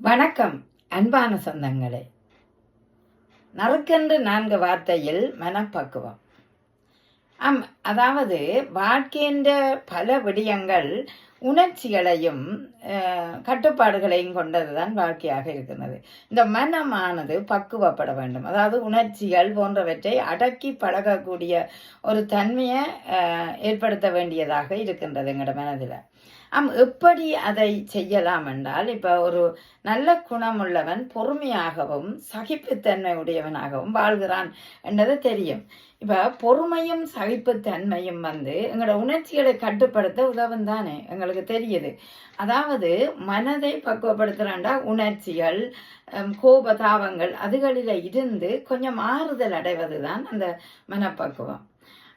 வணக்கம் அன்பான சொந்தங்களே. நறுக்கென்று நான்கு வார்த்தையில் மனப்பக்குவம். ஆம் அதாவது வாழ்க்கைன்ற பல விடயங்கள் உணர்ச்சிகளையும் கட்டுப்பாடுகளையும் கட்டுப்பாடுகளையும் கொண்டதுதான் வாழ்க்கையாக இருக்கிறது. இந்த மனமானது பக்குவப்பட வேண்டும். அதாவது உணர்ச்சிகள் போன்றவற்றை அடக்கி பழகக்கூடிய ஒரு தன்மையை ஏற்படுத்த வேண்டியதாக இருக்கின்றது எங்களோட மனதில். ஆம் எப்படி அதை செய்யலாம் என்றால் இப்போ ஒரு நல்ல குணமுள்ளவன் பொறுமையாகவும் சகிப்புத்தன்மை உடையவனாகவும் வாழ்கிறான் என்றது தெரியும். இப்போ பொறுமையும் சகிப்புத்தன்மையும் வந்து எங்களோட உணர்ச்சிகளை கட்டுப்படுத்த உதவும் தானே எங்களுக்கு தெரியுது. அதாவது மனதை பக்குவப்படுத்துகிறாண்டா உணர்ச்சிகள் கோப தாவங்கள் அதுகளில் இருந்து கொஞ்சம் ஆறுதல் அடைவது தான் அந்த மனப்பக்குவம்.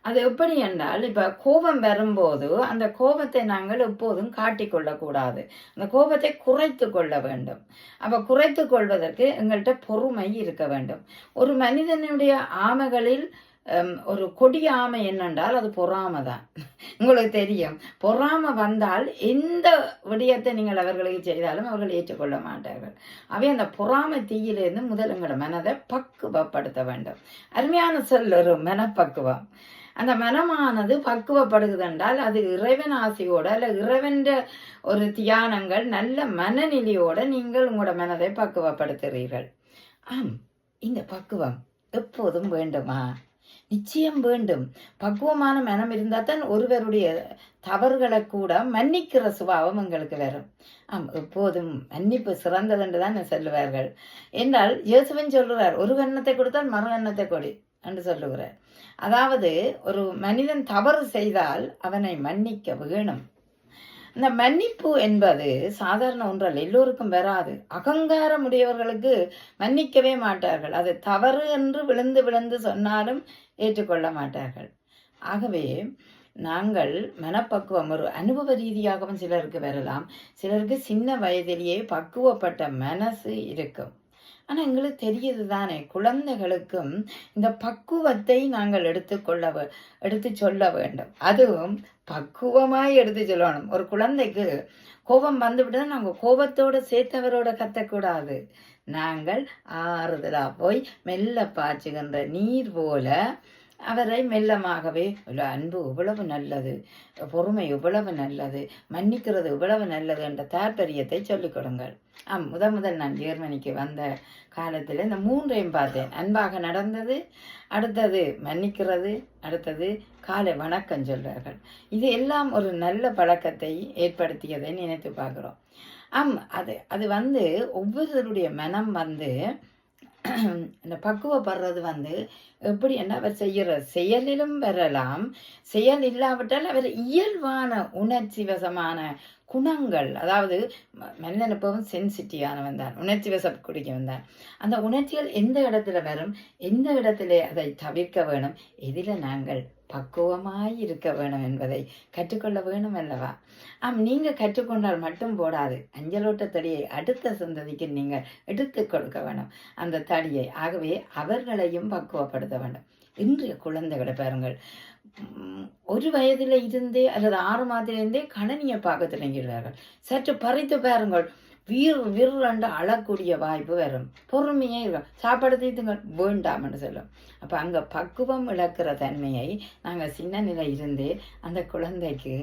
அது எப்படி என்றால் இப்போ கோபம் வரும்போது அந்த கோபத்தை நாங்கள் எப்போதும் காட்டிக்கொள்ளக்கூடாது அந்த கோபத்தை குறைத்து கொள்ள வேண்டும். அப்போ குறைத்து கொள்வதற்கு எங்கள்கிட்ட பொறுமை இருக்க வேண்டும். ஒரு மனிதனுடைய ஆமைகளில் ஒரு கொடிய ஆமை என்னென்றால் அது பொறாம தான். உங்களுக்கு தெரியும். பொறாமை வந்தால் எந்த விடயத்தை நீங்கள் அவர்களுக்கு செய்தாலும் அவர்கள் ஏற்றுக்கொள்ள மாட்டார்கள். அவை அந்த பொறாமை தீயிலிருந்து முதல் எங்களோட மனதை பக்குவப்படுத்த வேண்டும். அருமையான சொல் ஒரு மனப்பக்குவம். அந்த மனமானது பக்குவப்படுகிறது என்றால் அது இறைவன் ஆசையோட அல்ல இறைவன்ற ஒரு தியானங்கள் நல்ல மனநிலையோட நீங்கள் உங்களோட மனதை பக்குவப்படுத்துகிறீர்கள். ஆம் இந்த பக்குவம் எப்போதும் வேண்டுமா? நிச்சயம் வேண்டும். பக்குவமான மனம் இருந்தால் தான் ஒருவருடைய தவறுகளை கூட மன்னிக்கிற சுபாவம் எங்களுக்கு வரும். ஆம் எப்போதும் மன்னிப்பு சிறந்ததென்று தான் சொல்லுவார்கள். என்றால் இயேசுவன் சொல்லுவார் ஒரு கண்ணத்தை கொடுத்தால் மறு கண்ணத்தை கொடி என்று சொல்லுகிறார். அதாவது ஒரு மனிதன் தவறு செய்தால் அவனை மன்னிக்க வேணும். இந்த மன்னிப்பு என்பது சாதாரண ஒன்றல்ல எல்லோருக்கும் வராது. அகங்காரம் உடையவர்களுக்கு மன்னிக்கவே மாட்டார்கள். அது தவறு என்று விழுந்து விழுந்து சொன்னாலும் ஏற்றுக்கொள்ள மாட்டார்கள். ஆகவே நாங்கள் மனப்பக்குவம் ஒரு அனுபவ ரீதியாகவும் சிலருக்கு வரலாம். சிலருக்கு சின்ன வயதிலேயே பக்குவப்பட்ட மனசு இருக்கும். ஆனால் எங்களுக்கு தெரியுது தானே குழந்தைகளுக்கும் இந்த பக்குவத்தை நாங்கள் எடுத்துக்கொள்ள எடுத்து சொல்ல வேண்டும். அதுவும் பக்குவமாய் எடுத்து சொல்லணும். ஒரு குழந்தைக்கு கோபம் வந்துவிட்டு நாங்கள் கோபத்தோடு சேர்த்தவரோட கத்தக்கூடாது. நாங்கள் ஆறுதலாக போய் மெல்ல பாய்ச்சுகின்ற நீர் போல அவரை மெல்லமாகவே உள்ள அன்பு இவ்வளவு நல்லது பொறுமை இவ்வளவு நல்லது மன்னிக்கிறது இவ்வளவு நல்லது என்ற தாற்பயத்தை சொல்லிக் கொடுங்கள். ஆம் முத முதல் நான் ஜெர்மனிக்கு வந்த காலத்தில் இந்த மூன்றையும் பார்த்தேன். அன்பாக நடந்தது அடுத்தது மன்னிக்கிறது அடுத்தது காலை வணக்கம் சொல்கிறார்கள் இது எல்லாம் ஒரு நல்ல பழக்கத்தை ஏற்படுத்தியதை நினைத்து பார்க்குறோம். ஆம் அது அது வந்து ஒவ்வொருவருடைய மனம் வந்து இந்த பக்குவப்படுறது வந்து எப்படி என்ன அவர் செய்கிற செயலிலும் வரலாம். செயல் இல்லாவிட்டால் அவர் இயல்பான உணர்ச்சி வசமான குணங்கள் அதாவது ம- மனிதன் எப்பவும் சென்சிட்டிவானவன் தான் உணர்ச்சி வசக்கூடியவன் தான். அந்த உணர்ச்சிகள் எந்த இடத்துல வரும்? எந்த இடத்துல அதை தவிர்க்க வேணும்? எதில் நாங்கள் பக்குவமாய் இருக்க வேணும் என்பதை கற்றுக்கொள்ள வேணும் அல்லவா? ஆம் நீங்கள் கற்றுக்கொண்டால் மட்டும் போடாது. அஞ்சலோட்ட தடியை அடுத்த சந்ததிக்கு நீங்கள் எடுத்து கொடுக்க வேணும். அந்த தடியை ஆகவே அவர்களையும் பக்குவப்படுத்த வேண்டும். இன்றைய குழந்தைகளை பாருங்கள். ஒரு வயதில் இருந்தே அல்லது ஆறு மாதத்திலிருந்தே கணனியை பார்க்க தொடங்கிடுவார்கள். சற்று பறித்து பாருங்கள். வீர் விரண்டு அழக்கூடிய வாய்ப்பு வரும். பொறுமையே இருக்கும் சாப்பாடு தீர்த்துங்க. வேண்டாம்னு சொல்லும். அப்போ அங்கே பக்குவம் இழக்கிற தன்மையை நாங்கள் சின்ன நிலை இருந்தே அந்த குழந்தைக்கு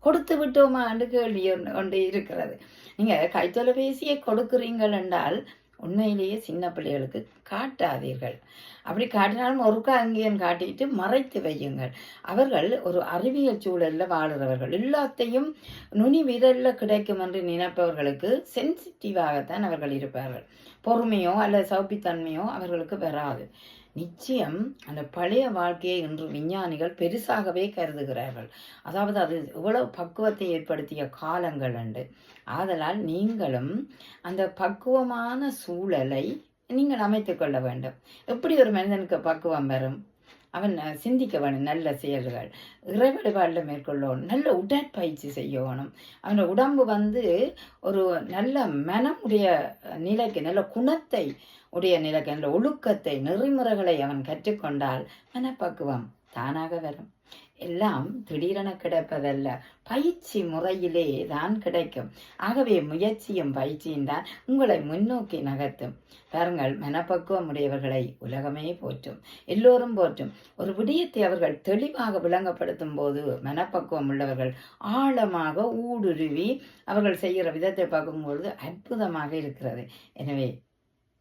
கொடுத்து விட்டோமா என்று கேள்வி ஒன்று ஒன்று இருக்கிறது. நீங்கள் கைத்தொலைபேசியை கொடுக்குறீங்கள் என்றால் உண்மையிலேயே சின்ன பிள்ளைகளுக்கு காட்டாதீர்கள். அப்படி காட்டினாலும் ஒருக்கா அங்கேயும் காட்டிட்டு மறைத்து வையுங்கள். அவர்கள் ஒரு அறிவியல் சூழலில் வாழுறவர்கள். எல்லாத்தையும் நுனி விரலில் கிடைக்கும் என்று நினைப்பவர்களுக்கு சென்சிட்டிவாகத்தான் அவர்கள் இருப்பார்கள். பொறுமையோ அல்லது சௌப்பித்தன்மையோ அவர்களுக்கு வராது. நிச்சயம் அந்த பழைய வாழ்க்கையை இன்று விஞ்ஞானிகள் பெருசாகவே கருதுகிறார்கள். அதாவது அது இவ்வளவு பக்குவத்தை ஏற்படுத்திய காலங்கள் உண்டு. ஆதலால் நீங்களும் அந்த பக்குவமான சூழலை நீங்கள் அமைத்துக் கொள்ள வேண்டும். எப்படி ஒரு மனிதனுக்கு பக்குவம் வரும்? அவன் சிந்திக்க வேணும் நல்ல செயல்கள். இறைவழிபாடில் மேற்கொள்ளணும் நல்ல உடற்பயிற்சி செய்யணும். அவனோட உடம்பு வந்து ஒரு நல்ல மனமுடைய நிலைக்கு நல்ல குணத்தை உடைய நிலைக்கு நல்ல ஒழுக்கத்தை நெறிமுறைகளை அவன் கற்றுக்கொண்டால் மனப்பக்குவம் தானாக வரும். எல்லாம் திடீரென கிடைப்பதல்ல. பயிற்சி முறையிலே தான் கிடைக்கும். ஆகவே முயற்சியும் பயிற்சியும் தான் உங்களை முன்னோக்கி நகர்த்தும். பாருங்கள் மனப்பக்குவம் உடையவர்களை உலகமே போற்றும். எல்லோரும் போற்றும். ஒரு விடயத்தை அவர்கள் தெளிவாக விளங்கப்படுத்தும் போது மனப்பக்குவம் உள்ளவர்கள் ஆழமாக ஊடுருவி அவர்கள் செய்கிற விதத்தை பார்க்கும்பொழுது அற்புதமாக இருக்கிறது. எனவே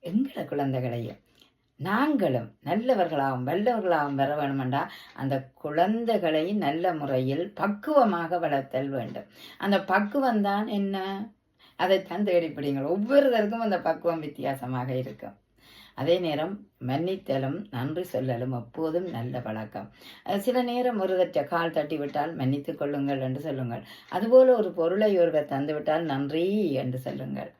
எங்களை குழந்தைகளையும் நாங்களும் நல்லவர்களாகவும் வல்லவர்களாகவும் வர வேணுமெண்டா அந்த குழந்தைகளை நல்ல முறையில் பக்குவமாக வளர்த்தல் வேண்டும். அந்த பக்குவம் தான் என்ன? அதைத்தான் தேடிப்பிடிங்கள் ஒவ்வொருத்தருக்கும் அந்த பக்குவம் வித்தியாசமாக இருக்கும். அதே நேரம் மன்னித்தலும் நன்றி சொல்லலும் எப்போதும் நல்ல பழக்கம். சில நேரம் ஒருவற்ற கால் தட்டி விட்டால் கொள்ளுங்கள் என்று சொல்லுங்கள். அதுபோல ஒரு பொருளை ஒருவர் தந்துவிட்டால் நன்றி என்று சொல்லுங்கள்.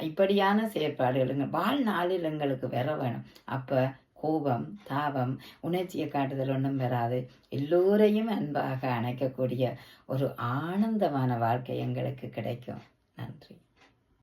இப்படியான செயற்பாடுகள் வாழ்நாளில் எங்களுக்கு வர வேணும். அப்போ கோபம் தாபம் உணர்ச்சியை காட்டுதல் ஒன்றும் வராது. எல்லோரையும் அன்பாக அணைக்கக்கூடிய ஒரு ஆனந்தமான வாழ்க்கை எங்களுக்கு கிடைக்கும். நன்றி.